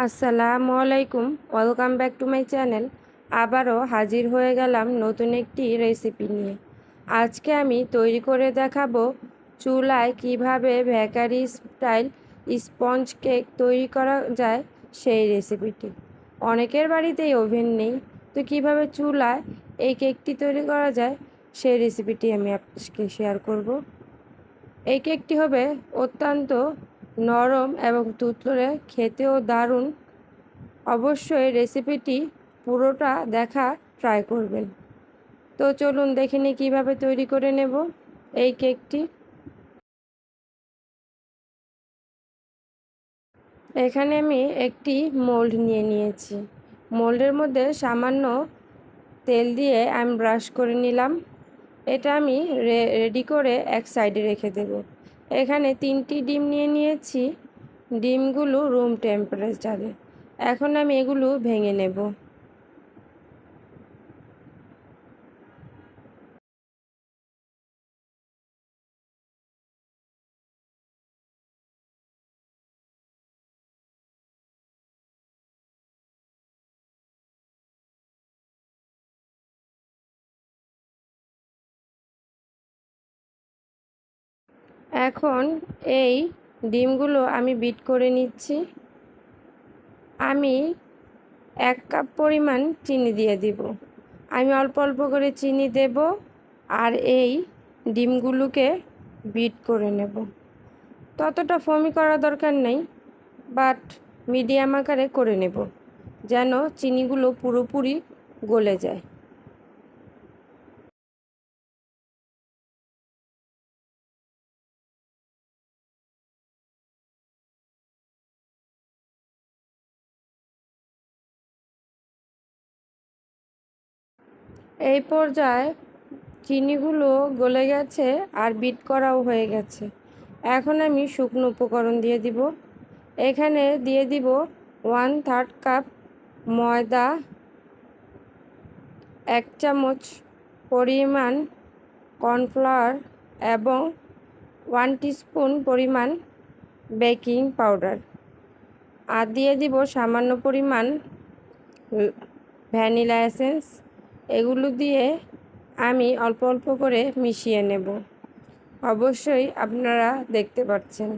আসসালামু আলাইকুম, welcome back to my channel. আবারও হাজির হয়ে গেলাম নতুন একটি রেসিপি নিয়ে। আজকে আমি তৈরি করে দেখাবো চুলায় কীভাবে ভ্যাকারি স্টাইল স্পঞ্জ কেক তৈরি করা যায় সেই রেসিপিটি। অনেকের বাড়িতেই ওভেন নেই, তো কীভাবে চুলায় এই কেকটি তৈরি করা যায় সেই রেসিপিটি আমি আপনাকে শেয়ার করব। এই কেকটি হবে অত্যন্ত নরম এবং তুতলে, খেতেও দারুণ। অবশ্যই রেসিপিটি পুরোটা দেখা ট্রাই করবেন। তো চলুন দেখে নিই কীভাবে তৈরি করে নেব এই কেকটি এখানে আমি একটি মোল্ড নিয়ে নিয়েছি। মোল্ডের মধ্যে সামান্য তেল দিয়ে আমি ব্রাশ করে নিলাম। এটা আমি রেডি করে এক সাইডে রেখে দেবো। এখানে তিনটি ডিম নিয়ে নিয়েছি। ডিমগুলো রুম টেম্পারেচারে এখন আমি এগুলো ভেঙে নেব। এখন এই ডিমগুলো আমি বিট করে নিচ্ছি। আমি এক কাপ পরিমাণ চিনি দিয়ে দিব। আমি অল্প অল্প করে চিনি দেব আর এই ডিমগুলোকে বিট করে নেব। ততটা ফমি করা দরকার নেই, বাট মিডিয়াম আকারে করে নেব, যেন চিনিগুলো পুরোপুরি গলে যায়। এই পর্যায়ে চিনিগুলো গলে গেছে আর বিট করাও হয়ে গেছে। এখন আমি শুকনো উপকরণ দিয়ে দিব। এখানে দিয়ে দিব ওয়ান থার্ড কাপ ময়দা, এক চামচ পরিমাণ কর্নফ্লাওয়ার এবং ওয়ান টিস্পুন পরিমাণ বেকিং পাউডার। আর দিয়ে দিব সামান্য পরিমাণ ভ্যানিলা এসেন্স। এগুলো দিয়ে আমি অল্প অল্প করে মিশিয়ে নেব। অবশ্যই আপনারা দেখতে পাচ্ছেন।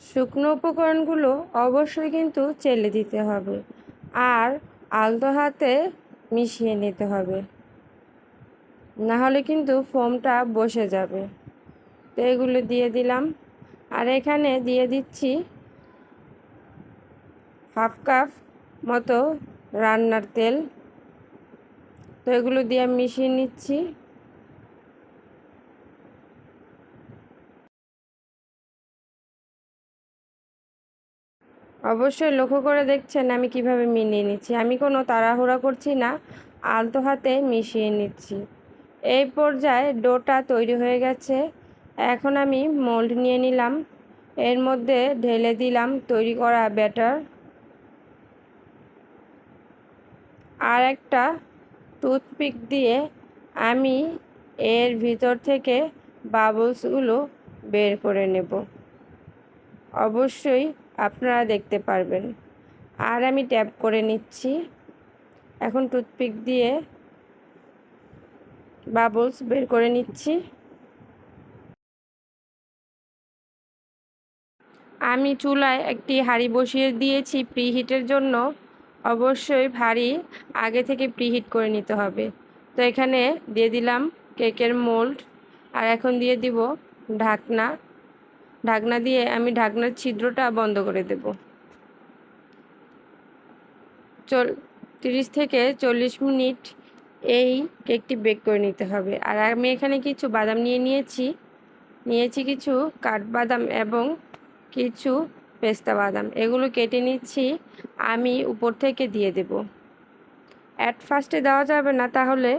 শুকনো উপকরণগুলো অবশ্যই কিন্তু চেলে দিতে হবে আর আলতো হাতে মিশিয়ে নিতে হবে। না হলে কিন্তু ফোমটা বসে যাবে। তো এগুলো দিয়ে দিলাম। আর এখানে দিয়ে দিচ্ছি হাফ কাপ মতো রান্নার তেল। তো এগুলো দিয়ে মিশিয়ে নিচ্ছি। অবশ্যই লক্ষ্য করে দেখছেন আমি কীভাবে মিলিয়ে নিচ্ছি। আমি কোনো তাড়াহুড়া করছি না, আলতো হাতে মিশিয়ে নিচ্ছি। এই পর্যায়ে ডোটা তৈরি হয়ে গেছে। এখন আমি মোল্ড নিয়ে নিলাম। এর মধ্যে ঢেলে দিলাম তৈরি করা ব্যাটার আর একটা টুথপিক দিয়ে আমি এর ভিতর থেকে বাবলসগুলো বের করে নেব। অবশ্যই আপনারা দেখতে পারবেন। আর আমি ট্যাপ করে নিচ্ছি। এখন টুথপিক দিয়ে বাবলস বের করে নিচ্ছি। আমি চুলায় একটি হাঁড়ি বসিয়ে দিয়েছি প্রিহিটের জন্য। অবশ্যই ভারী, আগে থেকে প্রিহিট করে নিতে হবে। তো এখানে দিয়ে দিলাম কেকের মোল্ড আর এখন দিয়ে দিব ঢাকনা। ঢাকনা দিয়ে আমি ঢাকনার ছিদ্রটা বন্ধ করে দেব। চল, তিরিশ থেকে চল্লিশ মিনিট এই কেকটি বেক করে নিতে হবে। আর আমি এখানে কিছু বাদাম নিয়ে নিয়েছি। নিয়েছি কিছু কাঠবাদাম এবং কিছু পেস্তা বাদাম, এগুলো কেটে নিচ্ছি, আমি উপর থেকে দিয়ে দেব। অ্যাট ফার্স্টে দেওয়া যাবে না, তাহলে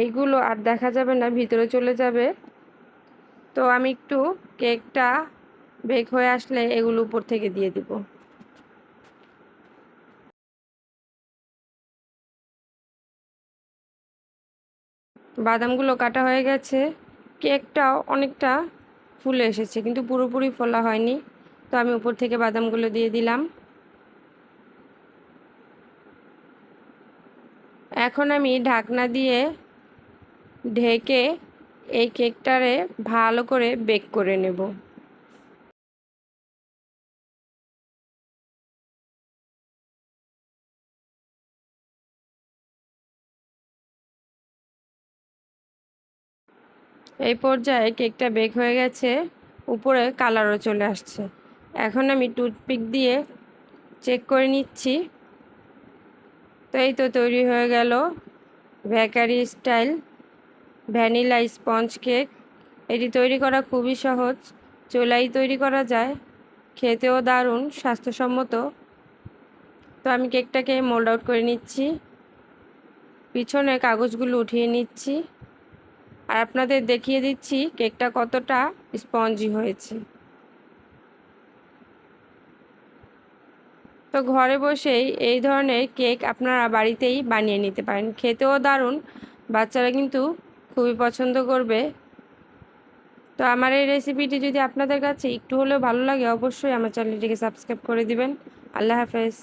এইগুলো আর দেখা যাবে না, ভিতরে চলে যাবে। তো আমি একটু কেকটা বেক হয়ে আসলে এগুলো উপর থেকে দিয়ে দিব। বাদামগুলো কাটা হয়ে গেছে। কেকটাও অনেকটা ফুলে এসেছে, কিন্তু পুরোপুরি ফোলা হয়নি। তো আমি উপর থেকে বাদামগুলো দিয়ে দিলাম। এখন আমি ঢাকনা দিয়ে ঢেকে এই কেকটারে ভালো করে বেক করে নেব। এই পর্যায়ে কেকটা বেক হয়ে গেছে, উপরে কালারও চলে আসছে। এখন আমি টুথপিক দিয়ে চেক করে নিচ্ছি। তো এই তো তৈরি হয়ে গেল bakery style vanilla sponge cake এটি তৈরি করা খুবই সহজ, চোলাই তৈরি করা যায়, খেতেও দারুণ, স্বাস্থ্যসম্মত। তো আমি কেকটাকে মোল্ড আউট করে নিচ্ছি। পিছনে কাগজগুলো উঠিয়ে নিচ্ছি। আর আপনাদের দেখিয়ে দিচ্ছি কেকটা কতটা স্পঞ্জি হয়েছে। তো ঘরে বসেই এই ধরনের কেক আপনারা বাড়িতেই বানিয়ে নিতে পারেন। খেতেও দারুণ, বাচ্চারা কিন্তু খুবই পছন্দ করবে। তো আমার এই রেসিপিটি যদি আপনাদের কাছে একটু হলেও ভালো লাগে, অবশ্যই আমার চ্যানেলটিকে সাবস্ক্রাইব করে দিবেন। আল্লাহ হাফেজ।